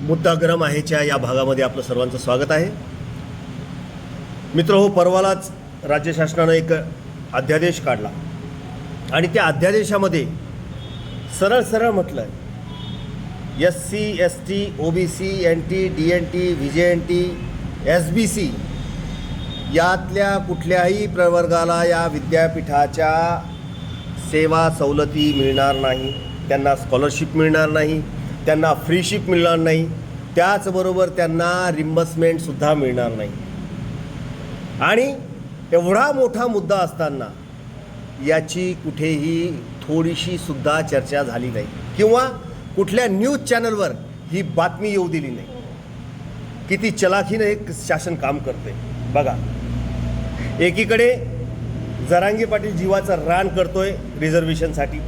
मुद्दा गरम आहेच्या या भागामध्ये आपलं सर्वांचं स्वागत आहे. मित्र हो परवालाच राज्य शासनानं एक अध्यादेश काढला. आणि त्या अध्यादेशामध्ये सरळ सरळ म्हटलं आहे S C S T O B C N T D N T V J N T S B C यातल्या कुठल्याही प्रवर्गाला या विद्यापीठाच्या सेवा सवलती मिळणार नाही त्यांना स्कॉलरशिप मिळणार नाही त्यांना फ्रीशिप मिळणार नाही. त्याचबरोबर त्यांना रिम्बर्समेंटसुद्धा मिळणार नाही. आणि एवढा मोठा मुद्दा असताना याची कुठेही थोडीशी सुद्धा चर्चा झाली नाही. किंवा कुठल्या न्यूज चॅनलवर ही बातमी येऊ दिली नाही. किती चलाखीनं एक शासन काम करते बघा. एकीकडे जरांगी पाटील जीवाचं रान करतोय रिझर्वेशनसाठी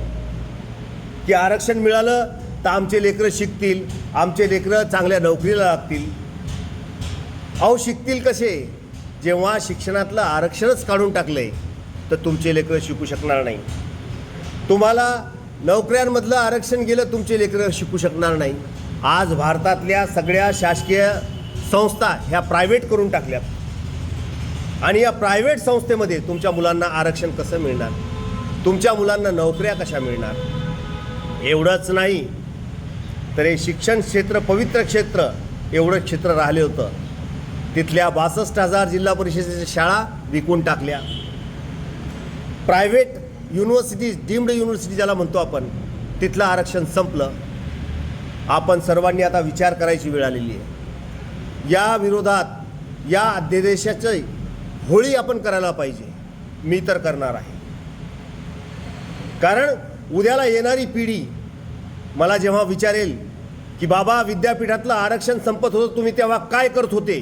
की आरक्षण मिळालं तर आमचे लेकरं शिकतील आमचे लेकरं चांगल्या नोकरीला लागतील. अहो शिकतील कसे? जेव्हा शिक्षणातलं आरक्षणच काढून टाकलं आहे तर तुमचे लेकरं शिकू शकणार नाही. तुम्हाला नोकऱ्यांमधलं आरक्षण गेलं तुमचे लेकरं शिकू शकणार नाही. आज भारतातल्या सगळ्या शासकीय संस्था ह्या प्रायव्हेट करून टाकल्यात आणि या प्रायव्हेट संस्थेमध्ये तुमच्या मुलांना आरक्षण कसं मिळणार? तुमच्या मुलांना नोकऱ्या कशा मिळणार? एवढंच नाही. तर हे शिक्षण क्षेत्र पवित्र क्षेत्र एवढं क्षेत्र राहिले होतं. तिथल्या बासष्ट हजार जिल्हा परिषदेच्या शाळा विकून टाकल्या. प्रायव्हेट युनिव्हर्सिटीज डीम्ड युनिव्हर्सिटी ज्याला म्हणतो आपण तिथलं आरक्षण संपलं. आपण सर्वांनी आता विचार करायची वेळ आलेली आहे. या विरोधात या अध्यादेशाची होळी आपण करायला पाहिजे. मी तर करणार आहे. कारण उद्याला येणारी पिढी मला जेव्हा विचारेल की बाबा विद्यापीठातलं आरक्षण संपत होतं तुम्ही तेव्हा काय करत होते?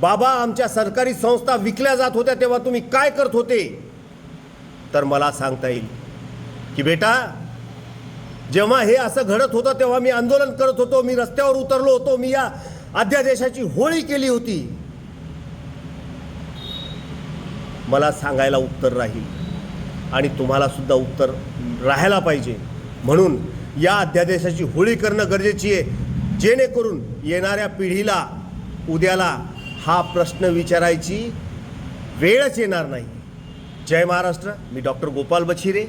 बाबा आमच्या सरकारी संस्था विकल्या जात होत्या तेव्हा तुम्ही काय करत होते? तर मला सांगता येईल की बेटा जेव्हा हे असं घडत होतं तेव्हा मी आंदोलन करत होतो मी रस्त्यावर उतरलो होतो मी या अध्यादेशाची होळी केली होती. मला सांगायला उत्तर राहील आणि तुम्हाला सुद्धा उत्तर राहायला पाहिजे. म्हणून या अध्यादेशाची होळी करणं गरजेची आहे. जेणेकरून येणाऱ्या पिढीला उद्याला हा प्रश्न विचारायची वेळच येणार नाही. जय महाराष्ट्र. मी डॉक्टर गोपाल बछिरे.